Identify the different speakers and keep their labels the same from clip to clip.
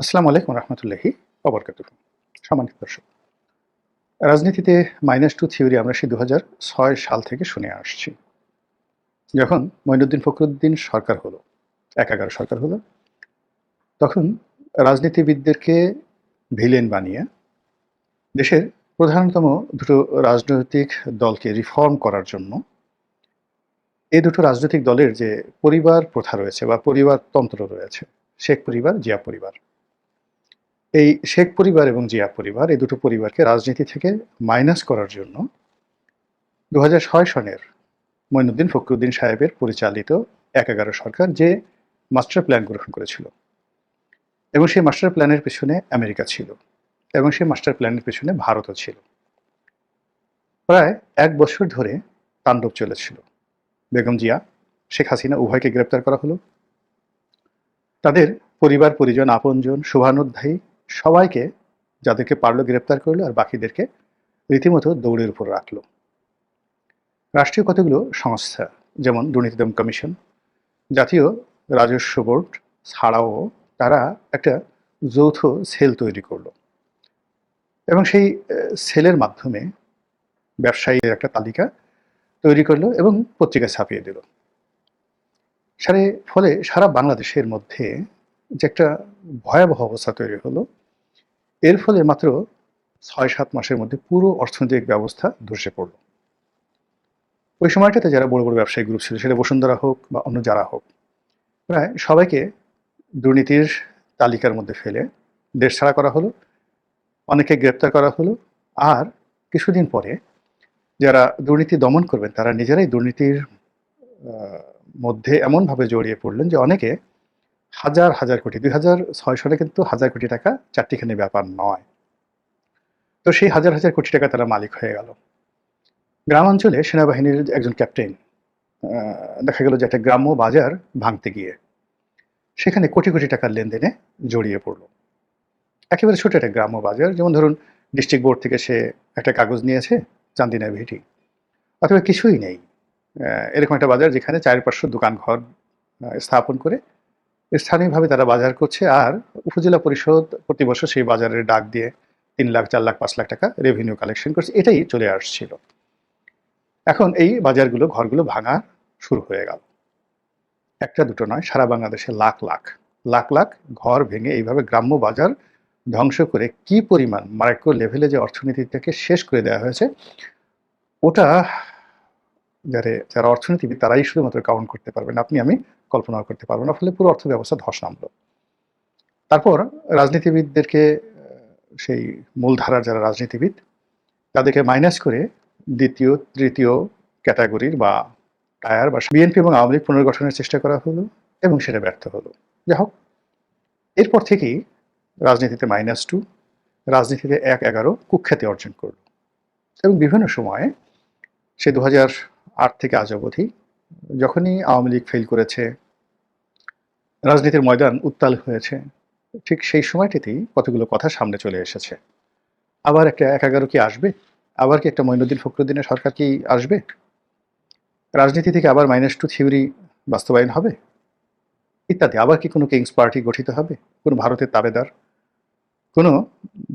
Speaker 1: আসসালামু আলাইকুম রহমতুল্লাহি অবরকাত সম্মানিত দর্শক, রাজনীতিতে মাইনাস টু থিওরি আমরা সেই দু ছয় সাল থেকে শুনে আসছি। যখন মঈনুদ্দিন ফখরুদ্দিন সরকার হলো, এক এগারো সরকার হলো, তখন রাজনীতিবিদদেরকে ভিলেন বানিয়ে দেশের প্রধানতম দুটো রাজনৈতিক দলকে রিফর্ম করার জন্য এই দুটো রাজনৈতিক দলের যে পরিবার প্রথা রয়েছে বা পরিবারতন্ত্র রয়েছে, শেখ পরিবার, জিয়া পরিবার এই শেখ পরিবার এবং জিয়া পরিবার, এই দুটো পরিবারকে রাজনীতি থেকে মাইনাস করার জন্য দু হাজার ছয় সনের মঈনুদ্দিন ফখরুদ্দিন সাহেবের পরিচালিত এক এগারো সরকার যে মাস্টার প্ল্যান গ্রহণ করেছিল। এবং সেই মাস্টার প্ল্যানের পেছনে আমেরিকা ছিল এবং সেই মাস্টার প্ল্যানের পেছনে ভারতও ছিল। প্রায় এক বছর ধরে তাণ্ডব চলেছিল। বেগম জিয়া, শেখ হাসিনা উভয়কে গ্রেপ্তার করা হলো। তাদের পরিবার, পরিজন, আপনজন, শুভানুধ্যায়ী সবাইকে যাদেরকে পারল গ্রেপ্তার করল আর বাকিদেরকে রীতিমতো দৌড়ের উপর রাখল। রাষ্ট্রীয় কতগুলো সংস্থা, যেমন দুর্নীতি দমন কমিশন, জাতীয় রাজস্ব বোর্ড, ছাড়াও তারা একটা যৌথ সেল তৈরি করল। এবং সেই সেলের মাধ্যমে ব্যবসায়ীর একটা তালিকা তৈরি করল এবং পত্রিকায় ছাপিয়ে দিল। সারে, ফলে সারা বাংলাদেশের মধ্যে যে একটা ভয়াবহ অবস্থা তৈরি হলো এর ফলে মাত্র ছয় সাত মাসের মধ্যে পুরো অর্থনৈতিক ব্যবস্থা ধসে পড়ল। ওই সময়টাতে যারা বড় বড় ব্যবসায়ী গ্রুপ ছিল, সেটা বসুন্ধরা হোক বা অন্য যারা হোক, প্রায় সবাইকে দুর্নীতির তালিকার মধ্যে ফেলে দেশ ছাড়া করা হলো অনেকে গ্রেপ্তার করা হলো, আর কিছুদিন পরে যারা দুর্নীতি দমন করবেন, তারা নিজেরাই দুর্নীতির মধ্যে এমনভাবে জড়িয়ে পড়লেন যে অনেকে হাজার হাজার কোটি, দুই হাজার ছয় সালে কিন্তু হাজার কোটি টাকা চারটিখানি ব্যাপার নয়। তো সেই হাজার হাজার কোটি টাকা তারা মালিক হয়ে গেল। গ্রামাঞ্চলে সেনাবাহিনীর একজন ক্যাপ্টেন দেখা গেল যে একটা গ্রাম্য বাজার ভাঙতে গিয়ে সেখানে কোটি কোটি টাকার লেনদেনে জড়িয়ে পড়ল। একেবারে ছোট একটা গ্রাম্য বাজার, যেমন ধরুন ডিস্ট্রিক্ট বোর্ড থেকে সে একটা কাগজ নিয়েছে, চান্দিনা ভিটি। অথবা কিছুই নেই। এরকম একটা বাজার যেখানে চারপাশে দোকান ঘর স্থাপন করে স্থানীয়ভাবে তারা বাজার করছে আর উপজেলা পরিষদ প্রতি বছর সেই বাজারের ডাক দিয়ে তিন লাখ, চার লাখ, পাঁচ লাখ টাকা রেভিনিউ কালেকশন করছে। এটাই চলে আসছিল। এখন এই বাজারগুলো, ঘরগুলো ভাঙা শুরু হয়ে গেল। একটা দুটো নয়, সারা বাংলাদেশে লাখ লাখ লাখ লাখ ঘর ভেঙে এইভাবে গ্রাম্য বাজার ধ্বংস করে কি পরিমাণ মাইক্রো লেভেলে যে অর্থনীতিটাকে শেষ করে দেওয়া হয়েছে, ওটা যারা যারা অর্থনীতিবিদ তারাই শুধুমাত্র কাউন্ট করতে পারবেন। আপনি, আমি কল্পনাও করতে পারব না, ফলে পুরো অর্থ ব্যবস্থা ধস নামলো। তারপর রাজনীতিবিদদেরকে সেই মূলধারার যারা রাজনীতিবিদ, তাদেরকে মাইনাস করে দ্বিতীয়, তৃতীয় ক্যাটাগরির বা টায়ার বা বিএনপি এবং আওয়ামী লীগ পুনর্গঠনের চেষ্টা করা হলো এবং সেটা ব্যর্থ হলো। যাই হোক, এরপর থেকেই রাজনীতিতে মাইনাস টু রাজনীতিতে এক এগারো কুখ্যাতি অর্জন করল। এবং বিভিন্ন সময়ে সে দু থেকে আজ অবধি যখনই আওয়ামী লীগ ফেল করেছে, রাজনীতির ময়দান উত্তাল হয়েছে, ঠিক সেই সময়টিতেই কতগুলো কথা সামনে চলে এসেছে। আবার একটা একাগারো কি আসবে? আবার কি একটা মঈনুদ্দিন ফখরুদ্দিনের সরকার কি আসবে? রাজনীতি থেকে আবার মাইনাস টু থিওরি বাস্তবায়ন হবে? ইত্যাদি। আবার কি কোনো কিংস পার্টি গঠিত হবে? কোনো ভারতের তাবেদার? কোনো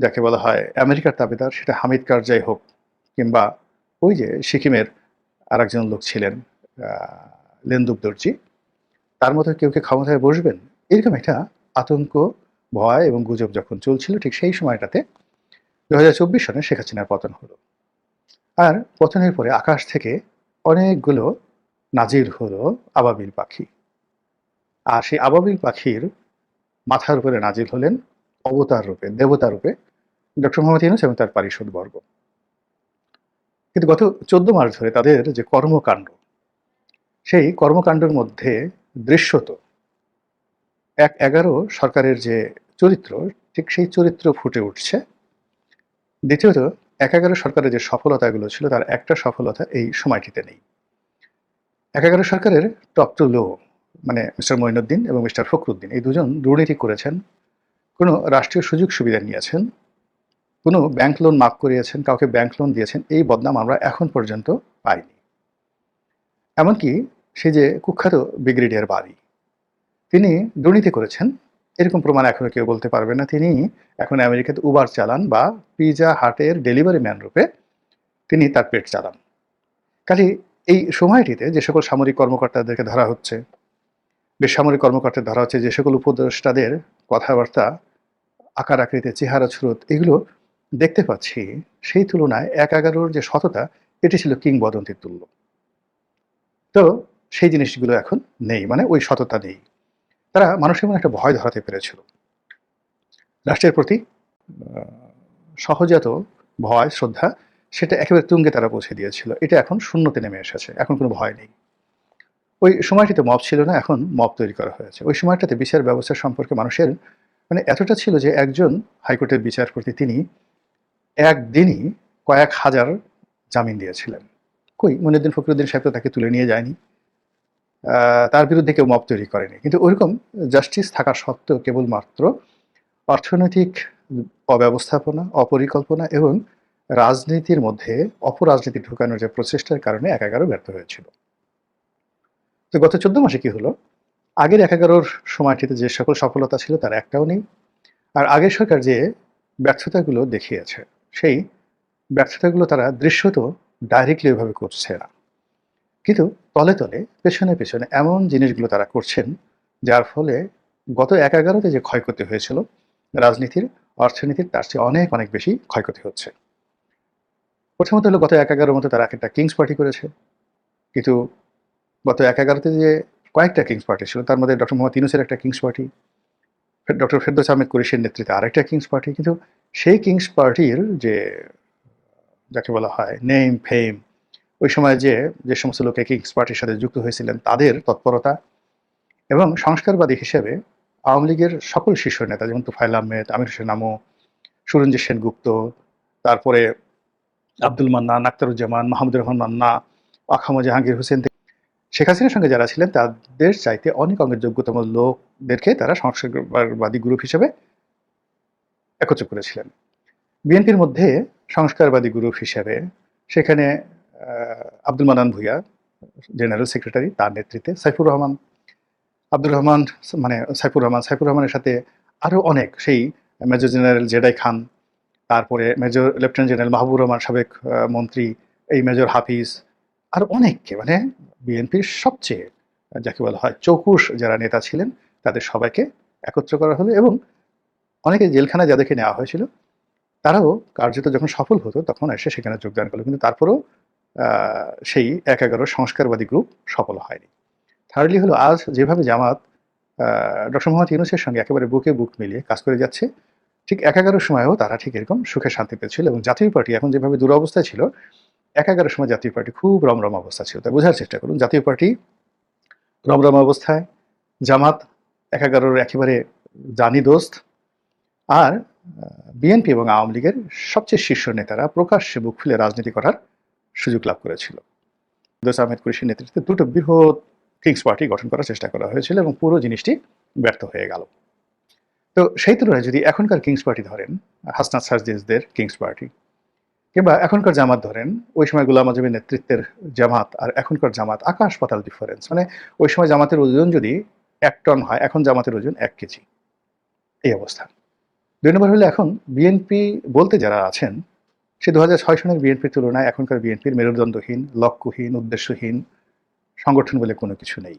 Speaker 1: যাকে বলা হয় আমেরিকার তাবেদার? সেটা হামিদ কারজাই হোক, কিংবা ওই যে সিকিমের আর লোক ছিলেন। লেন্দুক দর্জি, তার মতো কেউ কে ক্ষমতায় বসবেন? এরকম একটা আতঙ্ক, ভয় এবং গুজব যখন চলছিল, ঠিক সেই সময়টাতে দু হাজার চব্বিশ সনে শেখ হাসিনার পতন হলো। আর পতনের পরে আকাশ থেকে অনেকগুলো নাজির হলো আবাবিল পাখি। আর সেই আবাবিল পাখির মাথার উপরে নাজির হলেন অবতার রূপে, দেবতা রূপে ডক্টর মোহাম্মদ ইউনুস এবং তার পারিষদ বর্গ। কিন্তু গত চোদ্দ মাস ধরে তাদের যে কর্মকাণ্ড সেই কর্মকাণ্ডের মধ্যে দৃশ্যত এক এগারো সরকারের যে চরিত্র, ঠিক সেই চরিত্র ফুটে উঠছে। দ্বিতীয়ত, এক এগারো সরকারের যে সফলতাগুলো ছিল, তার একটা সফলতা এই সময়টিতে নেই। এক এগারো সরকারের টপ টু লো মানে মিস্টার মঈনুদ্দিন এবং মিস্টার ফখরুদ্দিন, এই দুজন দুর্নীতি করেছেন, কোনো রাষ্ট্রীয় সুযোগ সুবিধা নিয়েছেন, কোনো ব্যাংক লোন মাফ করিয়েছেন, কাউকে ব্যাংক লোন দিয়েছেন, এই বদনাম আমরা এখন পর্যন্ত পাইনি। এমনকি সে যে কুখ্যাত ব্রিগেডিয়ার বাড়ি। তিনি দুর্নীতি করেছেন, এরকম প্রমাণ এখনও কেউ বলতে পারবে না। তিনি এখন আমেরিকাতে উবার চালান বা পিজা হাটের ডেলিভারি ম্যান রূপে তিনি তার পেট চালান। কাজে এই সময়টিতে যে সকল সামরিক কর্মকর্তাদেরকে ধরা হচ্ছে, বেসামরিক কর্মকর্তা ধরা হচ্ছে, যে সকল উপদেষ্টাদের কথাবার্তা, আকার আকৃতি, চেহারা, স্রোত, এগুলো দেখতে পাচ্ছি, সেই তুলনায় এক এগারোর যে সততা, এটি ছিল কিংবদন্তির তুল্য। তো সেই জিনিসগুলো এখন নেই মানে ওই সততা নেই। তারা মানুষের মনে একটা ভয় ধরাতে পেরেছিল। রাষ্ট্রের প্রতি সহজাত ভয়, শ্রদ্ধা, সেটা একেবারে তুঙ্গে তারা পৌঁছে দিয়েছিল। এটা এখন শূন্যতে নেমে এসেছে, এখন কোনো ভয় নেই। ওই সময়টিতে মব ছিল না, এখন মব তৈরি করা হয়েছে। ওই সময়টাতে বিচার ব্যবস্থা সম্পর্কে মানুষের মানে এতটা ছিল যে একজন হাইকোর্টের বিচারপতি তিনি একদিনই কয়েক হাজার জামিন দিয়েছিলেন। কই মনিউদ্দিন ফখরুদ্দিন সাহেব তো তাকে তুলে নিয়ে যায়নি। তার বিরুদ্ধে কেউ মব তৈরি করেনি। কিন্তু ওইরকম জাস্টিস থাকা সত্ত্বেও কেবলমাত্র অর্থনৈতিক অব্যবস্থাপনা, অপরিকল্পনা এবং রাজনীতির মধ্যে অপরাজনীতি ঢুকানোর যে প্রচেষ্টার কারণে এক এগারো ব্যর্থ হয়েছিল। তো গত চোদ্দ মাসে কি হলো? আগের এক এগারোর সময়টিতে যে সকল সফলতা ছিল তার একটাও নেই। আর আগের সরকার যে ব্যর্থতাগুলো দেখিয়েছে, সেই ব্যর্থতাগুলো তারা দৃশ্যত ডাইরেক্টলি ওইভাবে করছে না। কিন্তু তলে তলে, পেছনে পেছনে এমন জিনিসগুলো তারা করছেন, যার ফলে গত এক এগারোতে যে ক্ষয়ক্ষতি হয়েছিল, রাজনীতির, অর্থনীতির তার চেয়ে অনেক অনেক বেশি ক্ষয়ক্ষতি হচ্ছে। প্রথমত হলো গত এক এগারোর মতো তারা একটা কিংস পার্টি করেছে। কিন্তু গত এক এগারোতে যে কয়েকটা কিংস পার্টি ছিল, তার মধ্যে ডক্টর মোহাম্মদ ইউনুসের একটা kings party doctor Ferdous Ahmed কুরেশের নেতৃত্বে আরেকটা কিংস পার্টি কিন্তু সেই কিংস পার্টির যে, যাকে বলা হয় নেম ফেম ওই সময় যে যে সমস্ত লোকে কিংস পার্টির সাথে যুক্ত হয়েছিলেন, তাদের তৎপরতা এবং সংস্কারবাদী হিসেবে আওয়ামী লীগের সকল শীর্ষ নেতা, যেমন তুফাইল আহমেদ, আমির হোসেন আমো সুরঞ্জিত সেনগুপ্ত তারপরে আব্দুল মান্না, নাক্তারুজ্জামান, মাহমুদুর রহমান মান্না, আখাম জাহাঙ্গীর হোসেন শেখ হাসিনার সঙ্গে যারা ছিলেন, তাদের চাইতে অনেক অঙ্গের যোগ্যতম লোকদেরকে তারা সংস্কারবাদী গ্রুপ হিসেবে একত্র করেছিলেন। বিএনপির মধ্যে সংস্কারবাদী গ্রুপ হিসেবে সেখানে আব্দুল মানান ভুইয়া, জেনারেল সেক্রেটারি, তার নেতৃত্বে সাইফুর রহমান, আব্দুর রহমান মানে সাইফুর রহমান, সাইফুর রহমানের সাথে আরও অনেক, সেই মেজর জেনারেল জেডাই খান, তারপরে major lieutenant general Mahbub Rahman সাবেক মন্ত্রী, এই মেজর হাফিজ, আর অনেককে মানে বিএনপির সবচেয়ে, যাকে বলা হয় চৌকুশ যারা নেতা ছিলেন, তাদের সবাইকে একত্র করা হলো এবং অনেকে জেলখানায় যাদেরকে নেওয়া হয়েছিল, তারাও কার্যত যখন সফল হতো, তখন এসে সেখানে যোগদান করল। কিন্তু তারপরেও সেই এক এগারো সংস্কারবাদী গ্রুপ সফল হয়নি। থার্ডলি হলো আজ যেভাবে জামাত ডক্টর মোহাম্মদ ইউনুসের সঙ্গে একেবারে বুকে বুক মিলিয়ে কাজ করে যাচ্ছে, ঠিক এক এগারোর সময়ও তারা ঠিক এরকম সুখে শান্তিতে ছিল এবং জাতীয় পার্টি এখন যেভাবে দুরবস্থায় ছিল, এক এগারোর সময় জাতীয় পার্টি খুব রমরম অবস্থা ছিল। তাই বোঝার চেষ্টা করুন, জাতীয় পার্টি রমরম অবস্থায়, জামাত এক এগারোর একেবারে জানি দোস্ত, আর বিএনপি এবং আওয়ামী লীগের সবচেয়ে শীর্ষ নেতারা প্রকাশ্যে বুক খুলে রাজনীতি করার সুযোগ লাভ করেছিল। দোস আহমেদ কুরেশির নেতৃত্বে দুটো বৃহৎ কিংস পার্টি গঠন করার চেষ্টা করা হয়েছিল এবং পুরো জিনিসটি ব্যর্থ হয়ে গেল। তো সেই তুলনায় যদি এখনকার কিংস পার্টি ধরেন, হাসনাত সার্জিসদের কিংস পার্টি কিংবা এখনকার জামাত ধরেন, ওই সময় গুলাম আজমের নেতৃত্বের জামাত আর এখনকার জামাত আকাশ পাতাল ডিফারেন্স মানে ওই সময় জামাতের ওজন যদি এক টন হয়, এখন জামাতের ওজন এক কেজি। এই অবস্থা। দুই নম্বর হলে এখন বিএনপি বলতে যারা আছেন সে দু হাজার ছয় সনের বিএনপির তুলনায় এখনকার বিএনপির মেরুদণ্ডহীন, লক্ষ্যহীন, উদ্দেশ্যহীন, সংগঠন বলে কোনো কিছু নেই।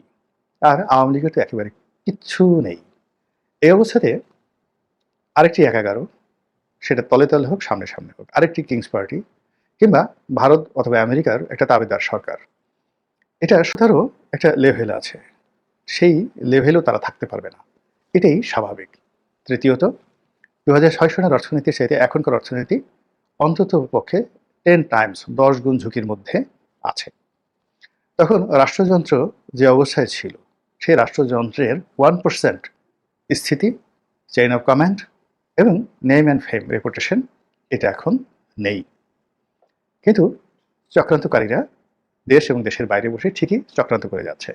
Speaker 1: আর আওয়ামী লীগের তো একেবারে কিচ্ছু নেই। এই অবস্থাতে আরেকটি এক এগারো সেটা তলে তলে হোক, সামনে সামনে হোক, আরেকটি কিংস পার্টি কিংবা ভারত অথবা আমেরিকার একটা তাবেদার সরকার। এটা শুধারও একটা লেভেল আছে। সেই লেভেলও তারা থাকতে পারবে না। এটাই স্বাভাবিক। তৃতীয়ত দু হাজার ছয় সনের অর্থনীতির চাইতে এখনকার অর্থনীতি অন্তত পক্ষে টেন টাইমস দশ গুণ ঝুঁকির মধ্যে আছে। তখন রাষ্ট্রযন্ত্র যে অবস্থায় ছিল, সেই রাষ্ট্রযন্ত্রের ওয়ান পার্সেন্ট স্থিতি চেইন অফ কমান্ড এবং নেম অ্যান্ড ফেম রেপুটেশন এটা এখন নেই। কিন্তু চক্রান্তকারীরা দেশ এবং দেশের বাইরে বসে ঠিকই চক্রান্ত করে যাচ্ছে।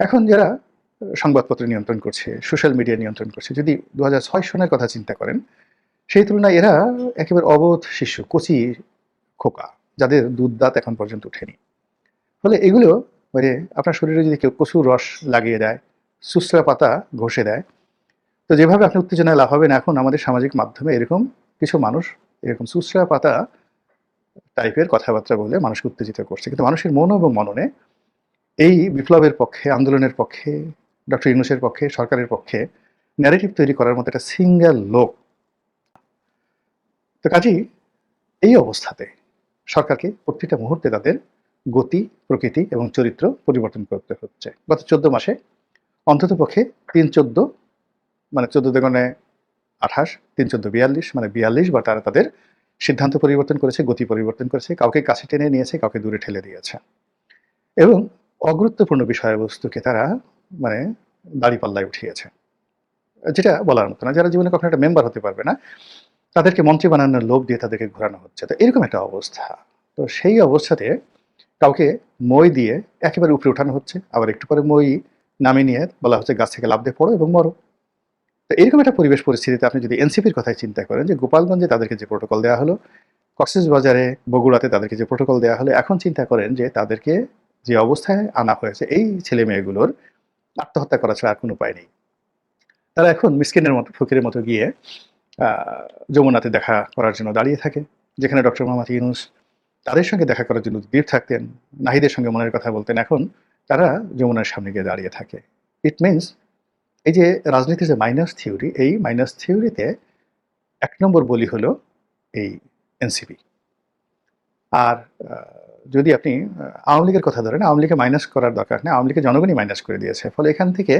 Speaker 1: এখন যারা সংবাদপত্র নিয়ন্ত্রণ করছে সোশ্যাল মিডিয়া নিয়ন্ত্রণ করছে, যদি দু হাজার ছয় সনের কথা চিন্তা করেন সেই তুলনায় এরা একেবারে অবোধ শিশু, কচি খোকা, যাদের দুধ দাঁত এখন পর্যন্ত ওঠেনি। ফলে এগুলো মানে আপনার শরীরে যদি কেউ কচুর রস লাগিয়ে দেয় সুসরা পাতা ঘষে দেয়, তো যেভাবে আপনি উত্তেজনায় লাভ হবেন এখন আমাদের সামাজিক মাধ্যমে, এরকম কিছু মানুষ, এরকম সুসরা পাতা টাইপের কথাবার্তা বলে মানুষকে উত্তেজিত করছে। কিন্তু মানুষের মন এবং মননে এই বিপ্লবের পক্ষে, আন্দোলনের পক্ষে, ডক্টর ইউনুসের পক্ষে, সরকারের পক্ষে ন্যারেটিভ তৈরি করার মতো একটা সিঙ্গেল লোক তো কাজেই এই অবস্থাতে সরকারকে প্রত্যেকটা মুহূর্তে তাদের গতি, প্রকৃতি এবং চরিত্র পরিবর্তন করতে হচ্ছে। গত চোদ্দ মাসে অন্তত পক্ষে তিন চোদ্দ মানে চোদ্দ দেগণে আঠাশ, তিন চোদ্দ বিয়াল্লিশ মানে বিয়াল্লিশ বা তারা তাদের সিদ্ধান্ত পরিবর্তন করেছে, গতি পরিবর্তন করেছে, কাউকে কাছে টেনে নিয়েছে, কাউকে দূরে ঠেলে দিয়েছে। এবং অগুরুত্বপূর্ণ বিষয়বস্তুকে তারা মানে দাড়িপাল্লায় উঠিয়েছে। যেটা বলার মতো না, যারা জীবনে কখনো একটা মেম্বার হতে পারবে না তাদেরকে মন্ত্রী বানানোর লোভ দিয়ে তাদেরকে ঘোরানো হচ্ছে। তো এরকম একটা অবস্থা। তো সেই অবস্থাতে কাউকে মই দিয়ে একেবারে উপরে উঠানো হচ্ছে। আবার একটু পরে মই নামিয়ে নিয়ে বলা হচ্ছে, গাছ থেকে লাভ দিয়ে পড়ো এবং মরো। তো এরকম একটা পরিবেশ পরিস্থিতিতে আপনি যদি এনসিপির কথাই চিন্তা করেন যে গোপালগঞ্জে তাদেরকে যে প্রোটোকল দেওয়া হলো, কক্সেস বাজারে, বগুড়াতে তাদেরকে যে প্রোটোকল দেওয়া হলো, এখন চিন্তা করেন যে তাদেরকে যে অবস্থায় আনা হয়েছে, এই ছেলে মেয়েগুলোর আত্মহত্যা করা ছাড়া আর কোনো উপায় নেই। তারা এখন মিসকিনের মতো, ফকিরের মতো গিয়ে যমুনাতে দেখা করার জন্য দাঁড়িয়ে থাকে, যেখানে ডক্টর মোহাম্মদ ইউনুস তাদের সঙ্গে দেখা করার জন্য বীর থাকতেন, নাহিদের সঙ্গে মনের কথা বলতেন। এখন তারা যমুনার সামনে গিয়ে দাঁড়িয়ে থাকে। ইট মিনস এই যে রাজনীতির যে মাইনাস থিওরি এই মাইনাস থিওরিতে এক নম্বর বলি হলো এই এনসিপি আর যদি আপনি, আওয়ামী লীগের কথা ধরেন, আওয়ামী লীগকে মাইনাস করার দরকার নেই, আওয়ামী লীগের জনগণই মাইনাস করে দিয়েছে। ফলে এখান থেকে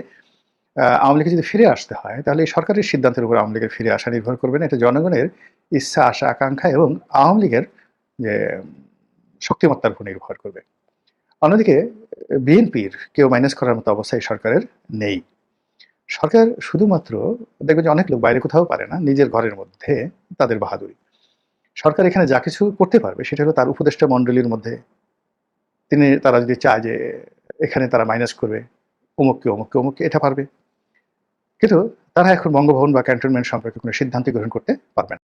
Speaker 1: আওয়ামী লীগে যদি ফিরে আসতে হয়, তাহলে এই সরকারের সিদ্ধান্তের উপর আওয়ামী লীগের ফিরে আসা নির্ভর করবে না। এটা জনগণের ইচ্ছা, আশা, আকাঙ্ক্ষা এবং আওয়ামী লীগের যে শক্তিমত্তার উপর নির্ভর করবে। অন্যদিকে, বিএনপির কেউ মাইনাস করার মতো অবস্থা এই সরকারের নেই। সরকার শুধুমাত্র, দেখবেন যে অনেক লোক বাইরে কোথাও পারে না, নিজের ঘরের মধ্যে তাদের বাহাদুরি। সরকার এখানে যা কিছু করতে পারবে, সেটা হলো তার উপদেষ্টা মণ্ডলীর মধ্যে তিনি, তারা যদি চায় যে এখানে তারা মাইনাস করবে অমুককে অমুককে অমুককে এটা পারবে। কিন্তু তারা এখন বঙ্গভবন বা ক্যান্টনমেন্ট সম্পর্কে কোনো সিদ্ধান্ত গ্রহণ করতে পারবে না।